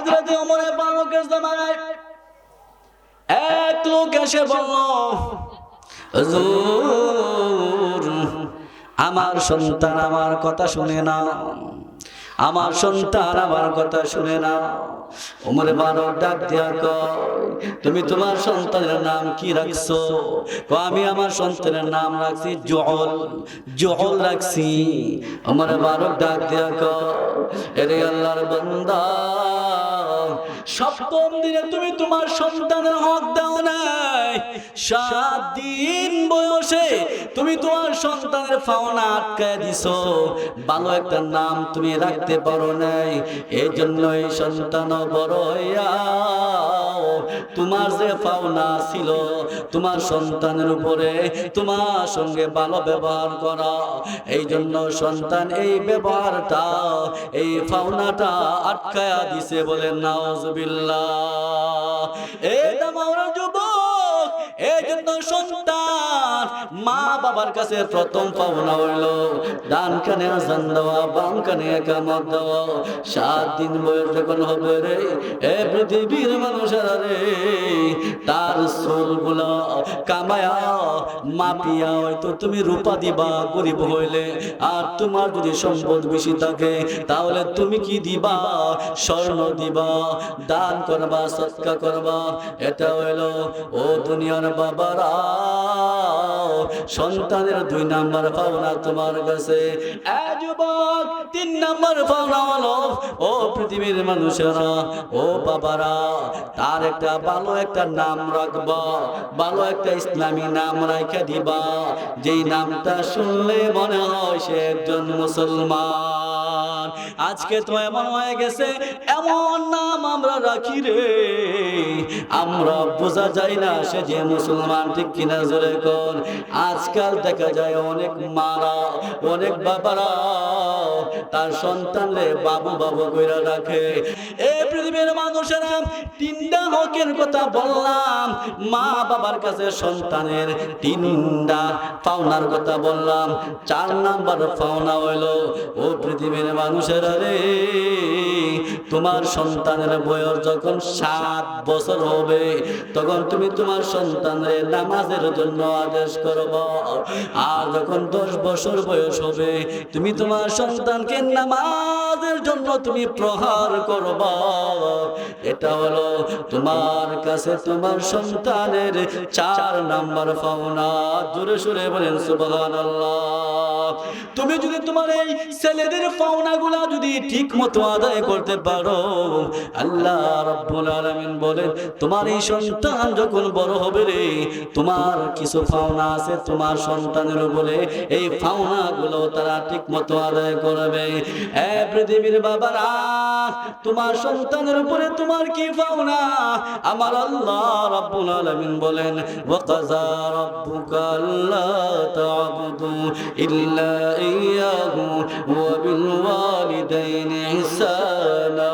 হাজরতে ওমরে ফারুকের জামানায় এক লোক এসে বলল, হুজুর, আমার সন্তান আমার কথা শুনে না আমার সন্তান আমার কথা শুনে না ওমরে বারো ডাক দিয়া তুমি তোমার সন্তানের নাম কি রাখছো? আমি আমার সন্তানের নাম রাখছি জহল। জহল। রাখছি। ওমরে বারো ডাক দিয়া এরে আল্লাহর বান্দা সপ্তম দিনে তুমি তোমার সন্তানের হক দাও নাই। সাত দিন বয়সে তুমি তোমার সন্তানের ফাওনা আটকায় দিছো। ভালো একটা নাম তুমি রাখতে পারো নাই। এই জন্য এই সন্তান বড় হইয়া তোমার যে পাওনা ছিল, তোমার সন্তানের উপরে তোমার সঙ্গে ভালো ব্যবহার করা। এই জন্য সন্তান এই ব্যবহারটা, এই পাওনাটা আটকায়া দিছে বলে নাউজুবিল্লাহ। এই দামাওরা যুবক এই জন্য সন্তান মা বাবার কাছে প্রথম পাওনা হইল ডান কানে আজান দেওয়া বাম কানে একামত দেওয়া। সাত দিন বয়স যখন হবে রে, এ পৃথিবীর মানুষেরা রে, তার সোলগুলো কামায়া, মাপিয়া, হয়তো তুমি রূপা দিবা, গরিব হইলে। আর তোমার যদি সম্পদ বেশি থাকে, তাহলে তুমি কি দিবা? স্বর্ণ দিবা, দান করবা, সৎকা করবা। এটা হইল, ও দুনিয়ার বাবারা সন্তানের দুই নাম্বার পাওনা তোমার কাছে। তিন নাম্বার পাওনা হলো ও পৃথিবীর মানুষেরা, ও বাবারা, তার একটা ভালো একটা নাম রাখবা। ভালো একটা ইসলামী নাম রাখা দিবা। যেই নামটা শুনলে মনে হয় সে একজন মুসলমান। আজকে তো এমন হয়ে গেছে, এমন নাম আমরা রাখি রে। আমরা বোঝা যায় না সে যে মুসলমান ঠিক কিনা জোরে কর আজকাল দেখা যায় অনেক মারা, অনেক বাবারা তার সন্তানরে বাবু বাবু কইরা রাখে এই পৃথিবীর মানুষেরা, তিনটা হকের কথা বললাম, মা বাবার কাছে সন্তানের তিনটা পাওনার কথা বললাম। চার নাম্বার পাওনা হইল, ও পৃথিবীর মানুষেরা রে তোমার সন্তানের বয়স যখন সাত বছর হবে, তখন তুমি তোমার সন্তানের নামাজের জন্য আদেশ করব। আর যখন দশ বছর বয়স হবে, তুমি তোমার সন্তানকে নামাজের জন্য তুমি প্রহার করব। এটা হলো তোমার কাছে তোমার সন্তানের চার নাম্বার পাওনা। জোরে সুরে বলেন, সুবহানাল্লাহ। তুমি যদি তোমার এই ছেলেদের পাওনাগুলা যদি ঠিক মতো আদায় করতে পারো, আল্লাহ রাব্বুল আলামিন বলেন, তোমার এই সন্তান যখন বড় হবে রে, তোমার কিছু পাওনা আছে তোমার সন্তানের উপরে। এই পাওনা গুলো তারা ঠিক মতো আদায় করবে। এ পৃথিবীর বাবারা, তোমার সন্তানের উপরে তোমার কি পাওনা আমার আল্লাহ রাব্বুল আলামিন বলেন ওয়াকাযা রাব্বুকা আল্লা তা'বুদু ইল্লা ইয়াহু ওয়া বিল ওয়ালিদাইনি الوالدين إحسانا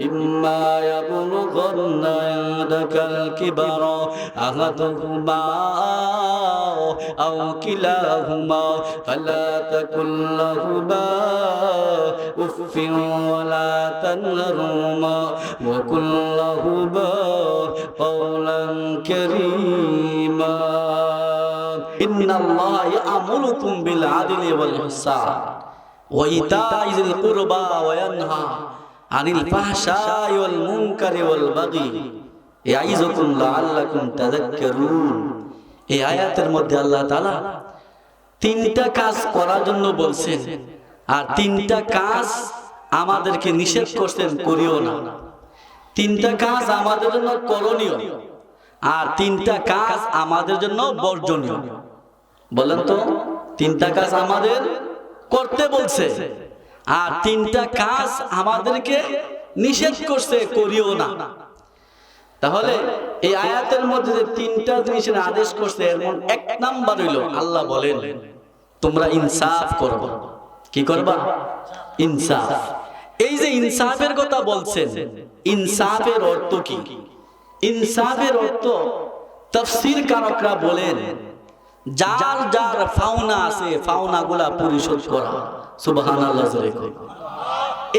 إما يبلغن عندك الكبر أحدهما أو كلاهما فلا تكن لهما أف ولا تنهرهما وكن لهما قولا كريما إن الله يأمركم بالعدل والإحسان وإيتاء ذي القربى وينهى عن الفحشاء والمنكر والبغي يعظكم لعلكم تذكرون এই আয়াতের মধ্যে আল্লাহ তাআলা তিনটা কাজ করার জন্য বলছেন আর তিনটা কাজ আমাদেরকে নিষেধ করছেন করিও না তিনটা কাজ আমাদের জন্য করণীয় আর তিনটা কাজ আমাদের জন্য বর্জনীয় বলেন তো তিনটা কাজ আমাদের করতে বলছে। আর তিনটা কাজ আমাদেরকে নিষেধ করছে, করিও না। তাহলে এই আয়াতের মধ্যে যে তিনটা জিনিসের আদেশ করছে, এমন এক নাম্বার হইল, আল্লাহ বলেন, তোমরা ইনসাফ করবা কি করবা? ইনসাফ। এই যে ইনসাফের কথা বলছেন, ইনসাফের অর্থ কি? ইনসাফের অর্থ তফসির কারকরা বলেন যার যার ফাওনা আছে ফাওনা গুলা পরিশোধ করা কই।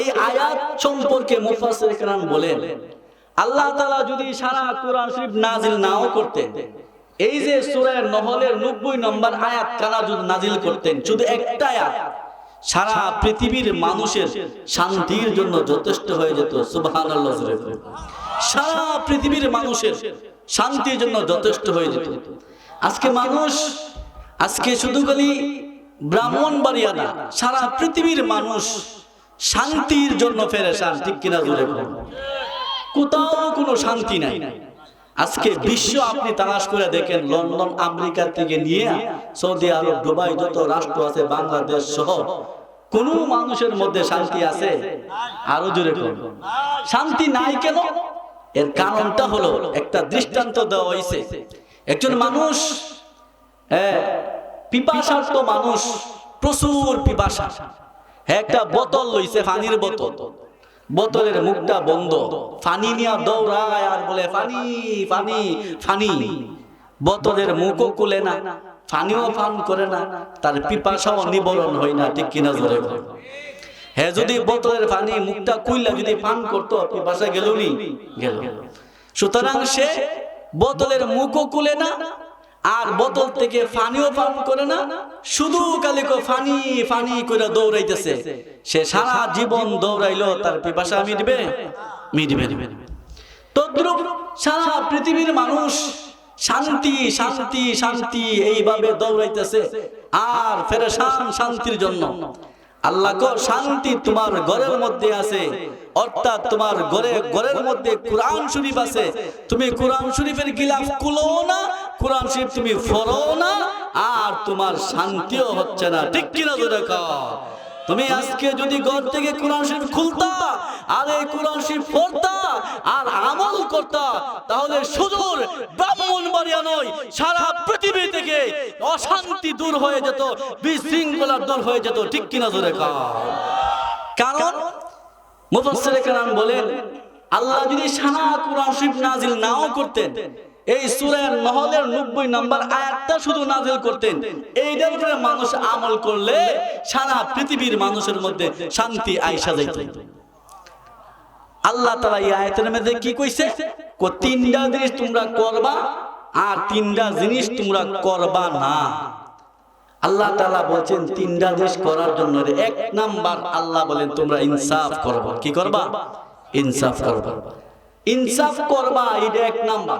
এই আয়াত সম্পর্কে মুফাসসির কেরাম বলেন আল্লাহ তাআলা যদি সারা কোরআন শরীফ নাজিল নাও করতেন এই যে সূরা নহলের 90 নম্বর আয়াত কানা যদি নাজিল করতেন শুধু একটা আয়াত সারা পৃথিবীর মানুষের শান্তির জন্য যথেষ্ট হয়ে যেত বলুন। সারা পৃথিবীর মানুষের শান্তির জন্য যথেষ্ট হয়ে যেত আজকে মানুষ আজকে শুধু খালি ব্রাহ্মণ বাড়িয়া না সারা পৃথিবীর মানুষ শান্তির জন্য ফেরেশান ঠিক কিনা জোরে বলুন। কোথাও কোনো শান্তি নাই। আজকে বিশ্ব আপনি তালাশ করে দেখেন লন্ডন আমেরিকা থেকে নিয়ে সৌদি আরব দুবাই যত রাষ্ট্র আছে বাংলাদেশ সহ কোন মানুষের মধ্যে শান্তি আছে? আরও জোরে শান্তি নাই কেন? এর কারণটা হলো একটা দৃষ্টান্ত দেওয়া হয়েছে একজন মানুষ হ্যাঁ পিপাসার্থ মানুষ, প্রচুর পিপাসা। একটা বোতল লইছে পানির বোতল। বোতলের মুখটা বন্ধ। ফানি নিয়ে দৌড়ায় আর বলে, ফানি ফানি ফানি। বোতলের মুখও খুলে না, ফানিও ফান করে না, তার পিপাসাও নিবরণ হয় না, ঠিক কিনা ধরে। হ্যাঁ যদি বোতলের পানি মুখটা কুইলা যদি পান করতো, পিপাসা গেল নি গেল। সুতরাং সে বোতলের মুখও কুলে না, আর বোতল থেকে পানিও পান করে না। শুধু কালিকো ফানি ফানি করে দৌড়াইতেছে। সে সারা জীবন দৌড়াইলো, তার পিপাসা মিটবে? মিটবে তদ্রুপ সারা পৃথিবীর মানুষ শান্তি শান্তি শান্তি এইভাবে দৌড়াইতেছে, আর ফেরেশান শান্তির জন্য। আল্লাহ শান্তি তোমার ঘরের মধ্যে আছে। অর্থাৎ তোমার ঘরে ঘরের মধ্যে কোরআন শরীফ আছে। তুমি কোরআন শরীফের গিলাফ কুলো না, কোরআন শরীফ তুমি ফরো না, আর তোমার শান্তিও হচ্ছে না। ঠিক কিনা দেখো? তুমি আজকে যদি ঘর থেকে কোরআন শরীফ খুলতা, আর এই কোরআন শরীফ পড়তা, আর আমল করতা, তাহলে সুদূর ব্রাহ্মণ বাড়িয়া নয়, সারা পৃথিবী থেকে অশান্তি দূর হয়ে যেত, বিশৃঙ্খলা দূর হয়ে যেত, ঠিক কিনা কও? কারণ মুফাসসিরে কেরাম বলেন, আল্লাহ যদি সারা কোরআন শরীফ নাজিল নাও করতেন এই সূরা নহলের 90 নম্বর আয়াতটা শুধু নাজিল করতেন। এইটার উপরে মানুষ আমল করলে সারা পৃথিবীর মানুষের মধ্যে শান্তি আইসা যাইত। আল্লাহ তালা এই আয়াতের মধ্যে কি কইছে? তিনটা জিনিস তোমরা করবা আর তিনটা জিনিস তোমরা করবা না। আল্লাহ তালা বলছেন, তিনটা জিনিস করার জন্য এক নাম্বার আল্লাহ বলেন, তোমরা ইনসাফ করবা। কি করবা? ইনসাফ করবা। ইনসাফ করবা, এটা এক নাম্বার।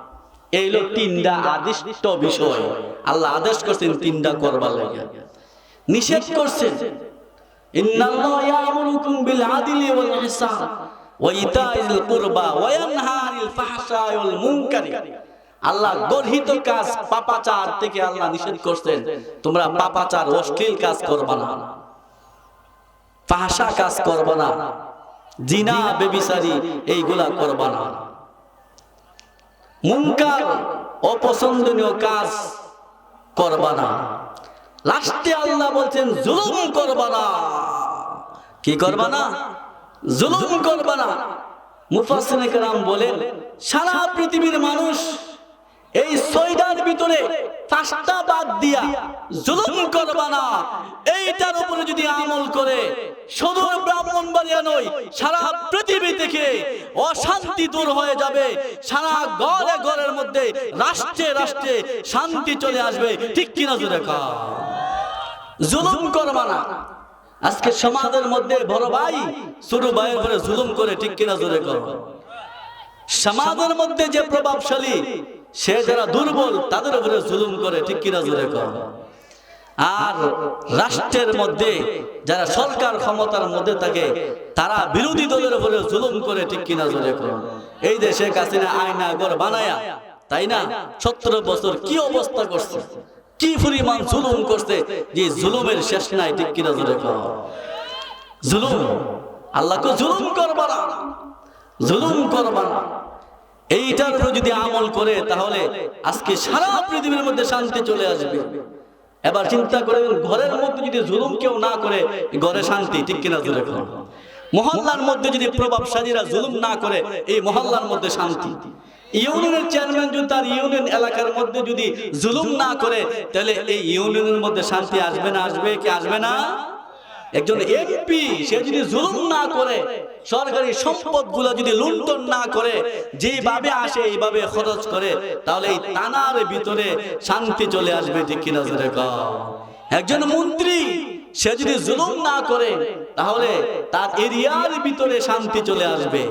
এই হলো তিনটা আদিষ্ট বিষয়। আল্লাহ আদেশ করছেন তিনটা করবার লাগে নিষেধ করছেন আল্লাহ কাজ থেকে আল্লাহ নিষেধ তোমরা কাজ করবা না। কাজ করবা না। জিনা, বেবিচারি, এইগুলা করবা না। মুনকার অপছন্দনীয় কাজ করবা না। লাস্টে আল্লাহ বলছেন, জুলুম করবা না। কি করবা না? জুলুম করবা না। মুফাসিনে কেরাম বলেন, সারা পৃথিবীর মানুষ এই সৈদার ভিতরে পাঁচটা বাদ দিয়া জুলুম করবা না। এইটার উপরে যদি আমল করে সদর ব্রাহ্মণ বাড়িয়া নয়, সারা পৃথিবী থেকে অশান্তি দূর হয়ে যাবে। সারা ঘরে ঘরের মধ্যে রাষ্ট্রে রাষ্ট্রে শান্তি চলে আসবে। ঠিক কিনা কা জুলুম করবা না। আজকে সমাজের মধ্যে বড় ভাই, ছোট ভাইয়ের উপরে জুলুম করে, ঠিক কিনা জোরে করো সমাজের মধ্যে যে প্রভাবশালী সে যারা দুর্বল, তাদের উপরে জুলুম করে, ঠিক কিনা জোরে কর আর রাষ্ট্রের মধ্যে যারা সরকার ক্ষমতার মধ্যে থাকে, তারা বিরোধী দলের উপরে জুলুম করে, ঠিক কিনা জোরে কর এই যে শেখ হাসিনা আয়না ঘর বানায়া, তাই না? সতেরো বছর কি অবস্থা করছে? কি পরিমাণ জুলুম করছে যে জুলুমের শেষ নাই, ঠিক কিনা জোরে কর জুলুম, আল্লাহকে জুলুম করবা না। জুলুম করবা না। এইটার উপর যদি আমল করে, তাহলে আজকে সারা পৃথিবীর মধ্যে শান্তি চলে আসবে। এবার চিন্তা করে ঘরের মধ্যে যদি জুলুম কেউ না করে, ঘরে শান্তি, ঠিক কিনা জুলে মহল্লার মধ্যে যদি প্রভাবশালীরা জুলুম না করে, এই মহল্লার মধ্যে শান্তি। ইউনিয়নের চেয়ারম্যান যদি তার ইউনিয়ন এলাকার মধ্যে যদি জুলুম না করে, তাহলে এই ইউনিয়নের মধ্যে শান্তি আসবে না, আসবে কি আসবে না? একজন এমপি সে যদি জুলুম না করে, সরকারি সম্পদ যদি লুণ্ঠন না করে যেভাবে আসে এইভাবে খরচ করে, তাহলে এই তানার ভিতরে শান্তি চলে আসবে, ঠিক কিনা। একজন মন্ত্রী, সে যদি জুলুম না করে, তাহলে তার এরিয়ার ভিতরে শান্তি চলে আসবে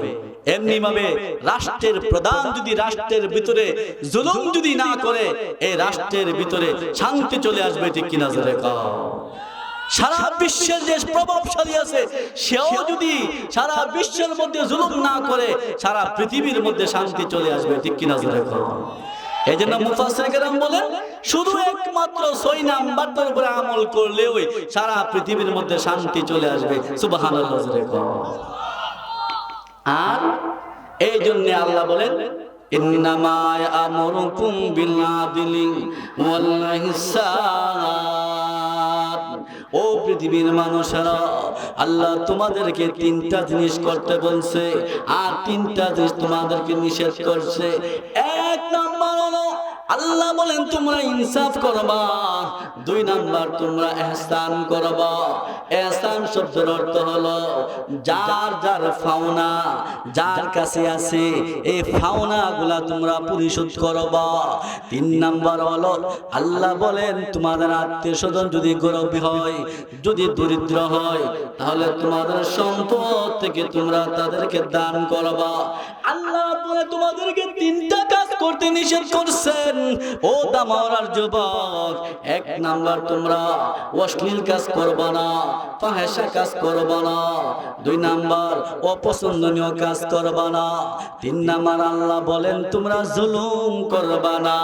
এমনি ভাবে রাষ্ট্রের প্রধান যদি রাষ্ট্রের ভিতরে জুলুম যদি না করে, এই রাষ্ট্রের ভিতরে শান্তি চলে আসবে, ঠিক কিনা। সারা বিশ্বের যে প্রভাবশালী আছে, সেও যদি সারা বিশ্বের মধ্যে জুলুম না করে, সারা পৃথিবীর মধ্যে শান্তি চলে আসবে, ঠিক কিনা জোরে এই জন্য মুফাসসির কেরাম বলেন, শুধু একমাত্র ছয় নাম্বারটার উপরে আমল করলে ওই সারা পৃথিবীর মধ্যে শান্তি চলে আসবে কও। আর এই জন্য আল্লাহ বলেন, ইন্নামা আমরুকুম বিল আদলি ও পৃথিবীর মানুষেরা, আল্লাহ তোমাদেরকে তিনটা জিনিস করতে বলছে, আর তিনটা জিনিস তোমাদেরকে নিষেধ করছে। এক নাম্বার আল্লাহ বলেন, তোমরা ইনসাফ করবা। দুই নাম্বার, তোমরা এহসান করবা। এহসান শব্দের অর্থ হলো, যার যার ফাওনা, যার কাছে আছে, এই ফাওনা গুলা তোমরা পরিশোধ করবা। তিন নাম্বার হলো, আল্লাহ বলেন, তোমাদের আত্মীয় স্বজন যদি গরবী হয়, যদি দরিদ্র হয়, তাহলে তোমাদের সম্পদ থেকে তোমরা তাদেরকে দান করবা। আল্লাহ বলে, তোমাদেরকে তিনটা কাজ করতে নিষেধ করছেন। ও দামার যুবক, এক নাম্বার তোমরা অশ্লীল কাজ করবা না ফাহেসা কাজ করবা না। দুই নাম্বার, অপছন্দনীয় কাজ করবা না। তিন নাম্বার, আল্লাহ বলেন, তোমরা জুলুম করবা না।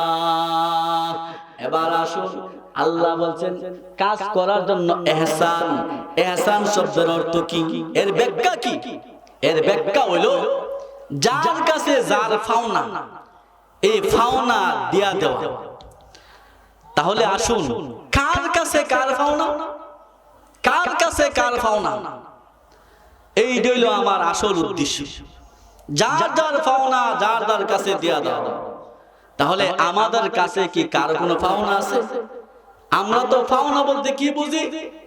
এবার আসুন, আল্লাহ বলছেন, কাজ করার জন্য এহসান। এহসান শব্দের অর্থ কি? এর ব্যাখ্যা কি? এর ব্যাখ্যা হইল, যার কাছে যার ফাওনা এই ফাওনা দিয়া দেওয়া। তাহলে আসুন কার কাছে কার ফাওনা? কার কাছে কার ফাওনা? এই রইল আমার আসল উদ্দেশ্য। যার যার ফাওনা যার যার কাছে দিয়া দেওয়া তাহলে আমাদের কাছে কি কার কোনো ফাওনা আছে? আমরা তো পাওনা বলতে কি বুঝি?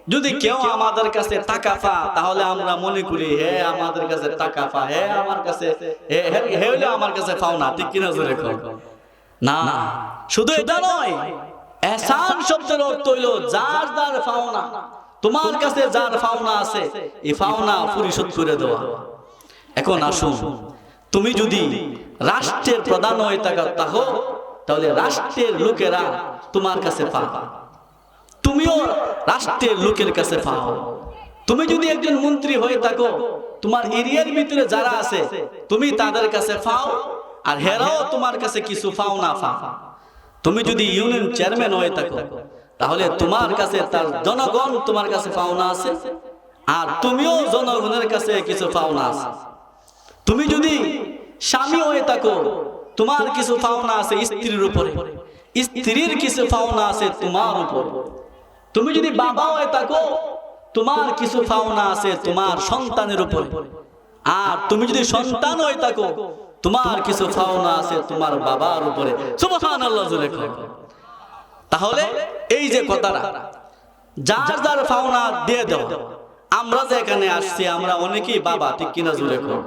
যদি কেউ আমাদের কাছে টাকা পা তাহলে আমরা মনে করি হে আমাদের কাছে টাকা পা হে আমার কাছে হে হে- হে আমার কাছে পাওনা ঠিক কিনা জোরে কও। না শুধু এটা নয় এহসান শব্দের অর্থ হইল যার যার পাওনা। তোমার কাছে যার পাওনা আছে এই পাওনা পরিশোধ করে দেওয়া। এখন আসুন তুমি যদি রাষ্ট্রের প্রধান হয়ে থাকা তাহো তাহলে রাষ্ট্রের লোকেরা তোমার কাছে পাবা। তুমিও রাষ্ট্রের লোকের কাছে পাও। তুমি যদি একজন মন্ত্রী হয়ে থাকো, তোমার এরিয়ার ভিতরে যারা আছে, তুমি তাদের কাছে পাও, আর হেরাও তোমার কাছে কিছু পাও না পাও। তুমি যদি ইউনিয়ন চেয়ারম্যান হয়ে থাকো, তাহলে তোমার কাছে তার জনগণ তোমার কাছে পাওনা আছে, আর তুমিও জনগণের কাছে কিছু পাওনা আছে। তুমি যদি স্বামী হয়ে থাকো, তোমার কিছু পাওনা আছে স্ত্রীর উপরে। স্ত্রীর কিছু পাওনা আছে তোমার উপর। তুমি যদি বাবা হয়ে থাকো, তোমার কিছু পাওনা আছে তোমার সন্তানের উপরে আর তুমি যদি সন্তান হয়ে থাকো, তোমার কিছু পাওনা আছে তোমার বাবার উপরে। তাহলে এই যে কথাটা, যার যার পাওনা দিয়ে দাও আমরা যে এখানে আসছি, আমরা অনেকেই বাবা, ঠিক কিনা কও।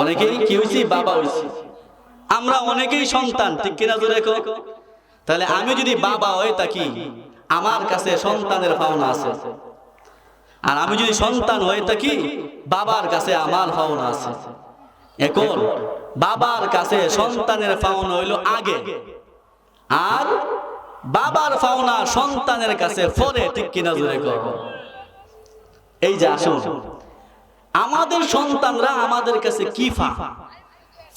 অনেকেই কি হয়েছি বাবা হয়েছি আমরা অনেকেই সন্তান, ঠিক কিনা কও। তাহলে আমি যদি বাবা হয়ে থাকি আমার কাছে সন্তানের পাওনা আছে। আর আমি যদি সন্তান হয়ে থাকি, বাবার কাছে আমার পাওনা আছে। এখন বাবার কাছে সন্তানের পাওনা হইল আগে। আর বাবার পাওনা সন্তানের কাছে পরে, ঠিক কিনা জোরে। এই যে আসুন, আমাদের সন্তানরা আমাদের কাছে কি ফা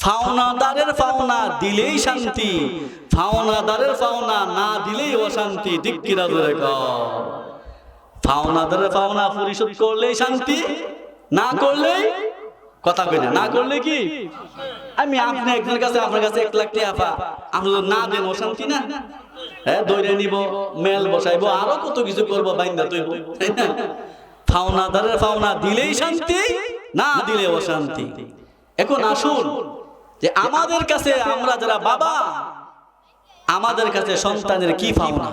ফাওনাদারের ফাওনা দিলেই শান্তি, ফাওনাদারের ফাওনা না দিলেই অশান্তি। ঠিক কিনা ধরে ফাওনাদারের ফাওনা পরিশোধ করলেই শান্তি, না করলেই কথা কই না। করলে কি? আমি আপনি একজনের কাছে, আপনার কাছে এক লাখ টাকা আপনি না দেন অশান্তি না? হ্যাঁ দৈরে নিব, মেল বসাইবো, আরও কত কিছু করব, বাইন্দা তৈব। ফাওনাদারের ফাওনা দিলেই শান্তি, না দিলে অশান্তি। এখন আসুন যে আমাদের কাছে আমরা যারা বাবা, আমাদের কাছে সন্তানের কি পাওনা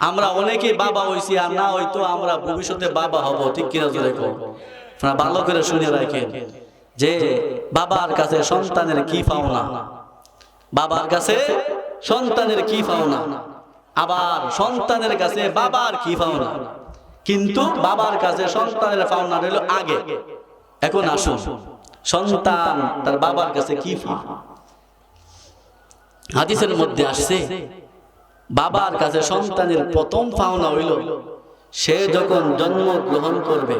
আমরা অনেকে বাবা হইছি আর না হয়তো আমরা ভবিষ্যতে বাবা হব, ঠিক কিনা আপনারা ভালো করে শুনে রাখেন যে বাবার কাছে সন্তানের কি পাওনা বাবার কাছে সন্তানের কি পাওনা আবার সন্তানের কাছে বাবার কি পাওনা কিন্তু বাবার কাছে সন্তানের পাওনা রইল আগে। এখন আসুন। সন্তান তার বাবার কাছে কি পাওনা হাদিসের মধ্যে আসছে, বাবার কাছে সন্তানের প্রথম পাওনা হইল, সে যখন জন্ম গ্রহণ করবে,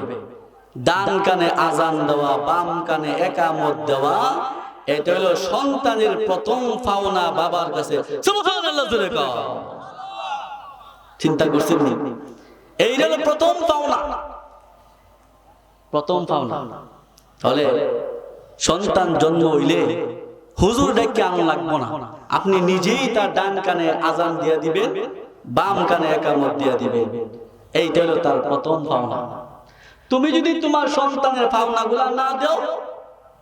ডান কানে আজান দেওয়া, বাম কানে একামত দেওয়া, এটা হলো সন্তানের প্রথম পাওনা বাবার কাছে। চিন্তা করছেন? এই হলো প্রথম পাওনা প্রথম পাওনা তাহলে সন্তান জন্ম হইলে হুজুর ডেকে আনো লাগবো না। আপনি নিজেই তার ডান কানে আজান দিয়ে দিবেন, বাম কানে একামত দিয়ে দিবেন। এইটা হলো তার প্রথম পাওনা তুমি যদি তোমার সন্তানের পাওনা গুলা না দাও,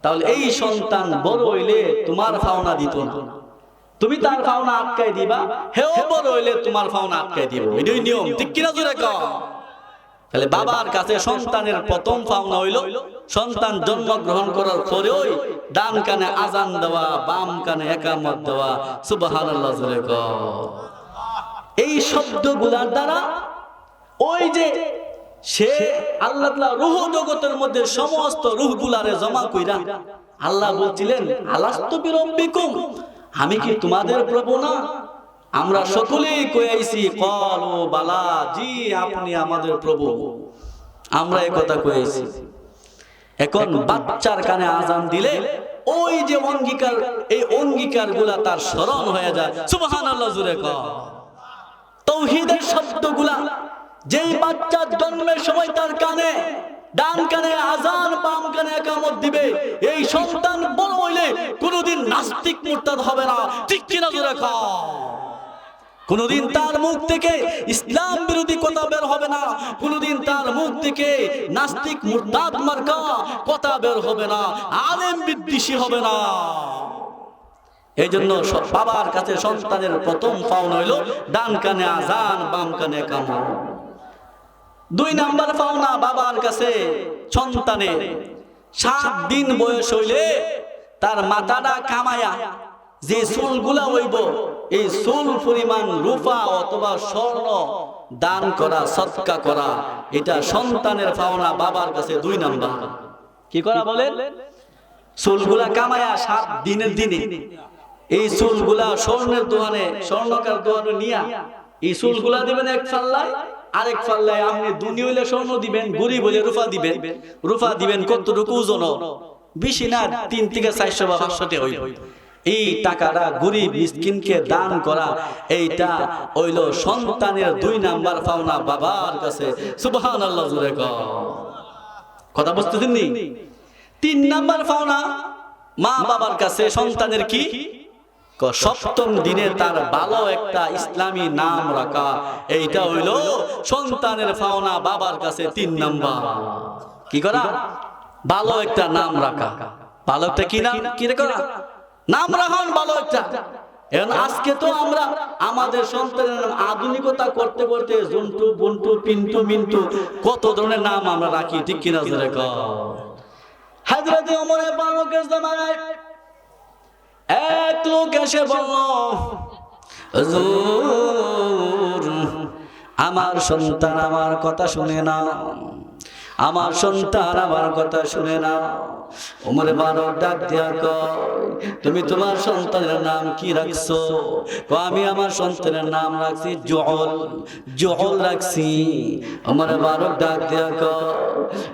তাহলে এই সন্তান বড় হইলে তোমার পাওনা দিত না। তুমি তার পাওনা আটকাই দিবা, হেও বড় হইলে তোমার পাওনা আটকাই দিব। এটাই নিয়ম। ঠিক কিনা জোরে কও তাহলে বাবার কাছে সন্তানের প্রথম পাওনা হইল, সন্তান জন্মগ্রহণ করার পরেও ডান কানে আজান দেওয়া, বাম কানে একামত দেওয়া কও। এই শব্দগুলার দ্বারা ওই যে সে আল্লাহ রুহ জগতের মধ্যে সমস্ত রুহগুলারে জমা কইরা আল্লাহ বলছিলেন বিরব্বিকুম আমি কি তোমাদের প্রভু না আমরা সকলেই কইয়াইছি, কল ও বালা, জি, আপনি আমাদের প্রভু। আমরা এই কথা কইয়াইছি। এখন বাচ্চার কানে আজান দিলে ওই যে অঙ্গীকার, এই অঙ্গীকারগুলা তার স্মরণ হয়ে যায়। সুবহানাল্লাহ জুড়ে কর তৌহিদের শব্দগুলা, যেই বাচ্চার জন্মের সময় তার কানে, ডান কানে আজান, বাম কানে একামত দিবে, এই সন্তান বড় হইলে কোনোদিন নাস্তিক মুরতাদ হবে না। ঠিক কিনা, জোরে খাও কোনদিন তার মুখ থেকে ইসলাম বিরোধী কথা বের হবে না, কোনদিন তার মুখ থেকে নাস্তিক মার্কা কথা বের হবে না, আলেম বিদ্বেষী হবে না। এই জন্য বাবার কাছে সন্তানের প্রথম পাওনা হইল ডান কানে আজান, বাম কানে কামা দুই নাম্বার পাওনা বাবার কাছে সন্তানের। সাত দিন বয়স হইলে তার মাথাটা কামায়া যে চুলগুলা হইব, এই চুল পরিমাণ রূপা অথবা স্বর্ণ দান করা, সৎকা করা, এটা সন্তানের পাওনা বাবার কাছে দুই নাম্বার। কি করা বলেন? চুলগুলা কামায়া সাত দিনের দিনে। এই চুলগুলা স্বর্ণের দোকানে স্বর্ণকার দোকানে নিয়া, এই চুলগুলা দিবেন এক পাল্লায়, আরেক ফাল্লায় আপনি দুনি হইলে স্বর্ণ দিবেন, গরিব বলে রূপা দিবেন। রূপা দিবেন কতটুকু ওজন? বেশি না, তিন থেকে চারশো বা পাঁচশোতে হইল। এই টাকাটা গরিব মিসকিনকে দান করা, এইটা হইল সন্তানের দুই নাম্বার পাওনা বাবার কাছে। সুবহান আল্লাহ জুড়ে। কথা বুঝতেছেন নি? তিন নাম্বার পাওনা মা বাবার কাছে, সন্তানের ক- সপ্তম দিনে তার ভালো একটা ইসলামী নাম রাখা, এইটা হইল সন্তানের পাওনা বাবার কাছে তিন নাম্বার। কি করা? ভালো একটা নাম রাখা। ভালো একটা কি নাম? কি রে করা? নাম রাখান ভালো একটা। আজকে তো আমরা আমাদের সন্তানের আধুনিকতা করতে করতে জন্টু বন্টু, পিন্টু, মিন্টু, কত ধরনের নাম আমরা রাখি, ঠিক কিনা জামানায় এক লোক এসে বলল আমার সন্তান আমার কথা শুনে না আমার সন্তান আমার কথা শুনে না ওমরে বারো ডাক দিয়া কয় তুমি তোমার সন্তানের নাম কি রাখছো? কয়, আমি আমার সন্তানের নাম রাখছি জহল জহল রাখছি। ওমরে বারো ডাক দিয়া কয়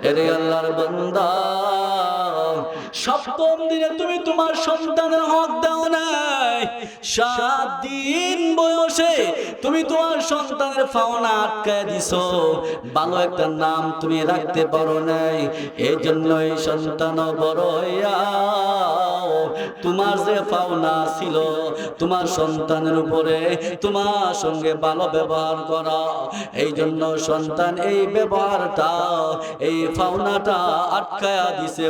এরে আল্লাহর বান্দা সপ্তম দিনে তুমি তোমার সন্তানের হক দাও নাই। সাত দিন বয়সে তুমি তোমার সন্তানের ফাওনা আটকায় দিছো। ভালো একটা নাম তুমি রাখতে পারো নাই। এই জন্যই সন্তান তোমার যে পাওনা ছিল, তোমার সন্তানের উপরে তোমার সঙ্গে ভালো ব্যবহার করা। এই জন্য সন্তান এই ব্যবহারটা, এই পাওনাটা আটকায়া দিছে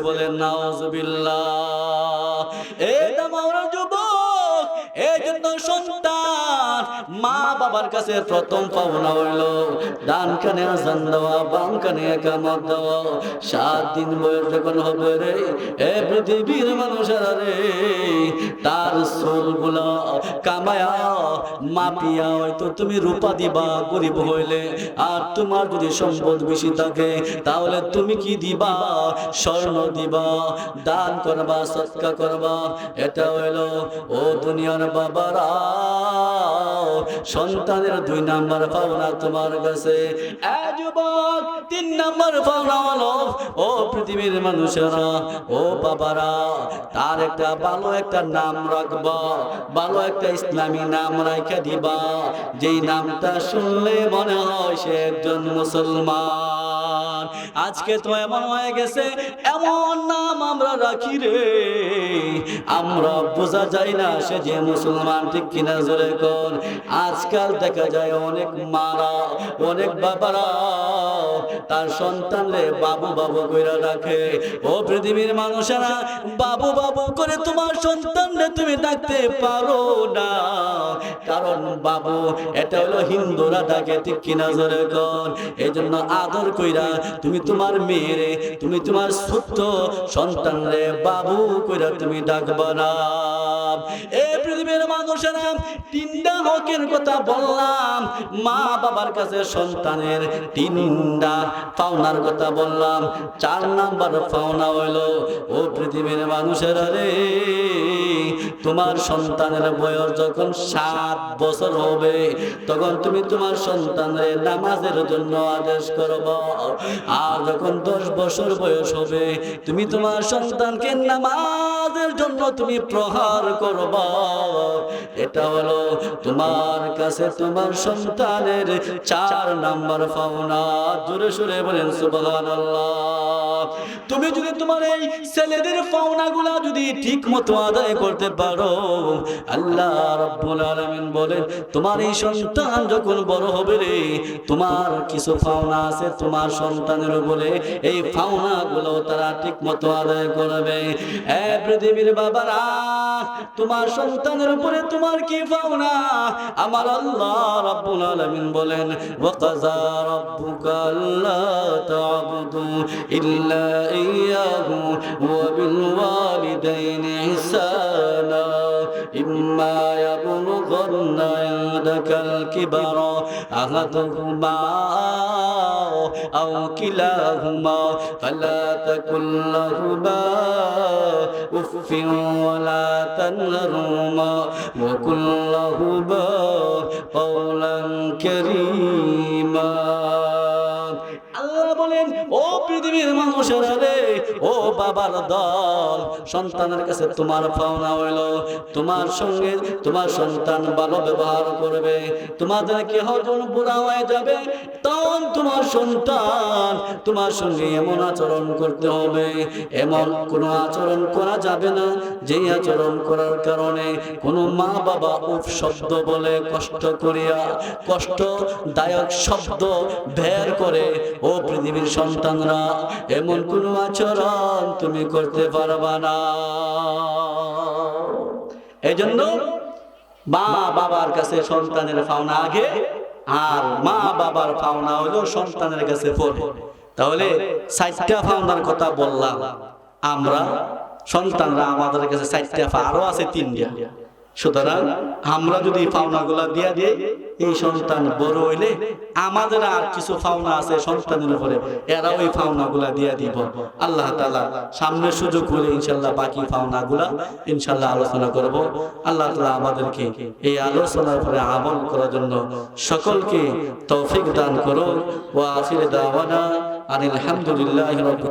দামাওরা যুবক এই জন্য সন্তান মা বাবার কাছে প্রথম পাওনা হইল। ডান কানে আজান দেওয়া, বাম কানে একামত দেওয়া। সাত দিন বয়স যখন হবে রে, এ পৃথিবীর মানুষেরা রে, তার সোলগুলা কামায়া, মাপিয়া, হয়তো তুমি রূপা দিবা, গরিব হইলে। আর তোমার যদি সম্পদ বেশি থাকে, তাহলে তুমি কি দিবা? স্বর্ণ দিবা, দান করবা, সৎকা করবা। এটা হইল, ও দুনিয়ার বাবারা সন্তানের দুই নাম্বার পাওনা তোমার কাছে। তিন নাম্বার পাওনা হলো ও পৃথিবীর মানুষেরা, ও বাবারা, তার একটা ভালো একটা নাম রাখবা। ভালো একটা ইসলামী নাম রাখা দিবা। যেই নামটা শুনলে মনে হয় সে একজন মুসলমান। আজকে তো এমন হয়ে গেছে, এমন নাম আমরা রাখি রে। আমরা বোঝা যায় না সে যে মুসলমান ঠিক কিনা জোরে কর আজকাল দেখা যায় অনেক মারা, অনেক বাবারা তার সন্তানরে বাবু বাবু কইরা রাখে ও পৃথিবীর মানুষেরা, বাবু বাবু করে তোমার সন্তানরে তুমি ডাকতে পারো না। কারণ বাবু, এটা হলো হিন্দুরা ডাকে ঠিক কিনা জোরে কর এই জন্য আদর কইরা তুমি তোমার মেয়েরে, তুমি তোমার ছোট্ট সন্তানরে বাবু কইরা তুমি ডাকবা না। এই পৃথিবীর মানুষেরা তিনটা হকের কথা বললাম, মা বাবার কাছে সন্তানের তিনটা পাওনার কথা বললাম, চার নাম্বার পাওনা হইল, ও পৃথিবীর মানুষেরা রে। তোমার সন্তানের বয়স যখন সাত বছর হবে, তখন তুমি তোমার সন্তানের নামাজের জন্য আদেশ করব। আর যখন দশ বছর বয়স হবে, তুমি তোমার সন্তানকে নামাজের জন্য তুমি প্রহার করব। এটা হলো তোমার কাছে তোমার সন্তানের চার নাম্বার পাওনা। জোরে সুরে বলেন, সুবহানাল্লাহ। তুমি যদি তোমার এই ছেলেদের পাওনাগুলা যদি ঠিক মতো আদায় করতে পারো। আল্লাহ রাব্বুল আলামিন বলেন, তোমার এই সন্তান যখন বড় হবে রে, তোমার কিছু পাওনা আছে তোমার সন্তানের উপরে। এই পাওনাগুলো তারা ঠিক মতো আদায় করবে। এ পৃথিবীর বাবারা, তোমার সন্তানের উপরে তোমার কি পাওনা? আমার আল্লাহ রাব্বুল আলামিন বলেন ওয়াকাযা রাব্বুকা আল্লা তা'বুদু ইল্লা ইয়্যাহু ওয়া বিল ওয়ালিদাইনি ইহসানা। إما يبلغن عندك الكبر أحدهما أو كلاهما فلا تكن لهما أف ولا تنهرهما وكن لهما قولا كريما বলেন, ও পৃথিবীর মানুষেরা রে, ও বাবার দল, সন্তানের কাছে তোমার পাওনা হইল। তোমার সঙ্গে তোমার সন্তান ভালো ব্যবহার করবে। তোমাদের কি হজন বুড়া হয়ে যাবে, তখন তোমার সন্তান তোমার সঙ্গে এমন আচরণ করতে হবে। এমন কোনো আচরণ করা যাবে না, যেই আচরণ করার কারণে কোনো মা বাবা উপ শব্দ বলে কষ্ট করিয়া, কষ্টদায়ক শব্দ বের করে, ও পৃথিবীর সন্তানরা, এমন কোনো আচরণ তুমি করতে পারবা না। এজন্য মা বাবার কাছে সন্তানের পাওনা আগে, আর মা বাবার পাওনা হলো সন্তানের কাছে পরে। তাহলে চারটা পাওনার কথা বললাম। আমরা, সন্তানরা আমাদের কাছে চারটা আরও আছে তিনটা। সুতরাং আমরা যদি পাওনাগুলা দিয়া দিই, এই সন্তান বড় হইলে আমাদের আর কিছু পাওনা আছে সন্তানের উপরে এরা ওই পাওনাগুলা দিয়া দিব। আল্লাহ তালা সামনে সুযোগ হলে ইনশাল্লাহ বাকি পাওনাগুলা ইনশাল্লাহ আলোচনা করব। আল্লাহ তালা আমাদেরকে এই আলোচনার উপরে আমল করার জন্য সকলকে তৌফিক দান করো ও আফির দাওয়ানা আনিল হামদুলিল্লাহ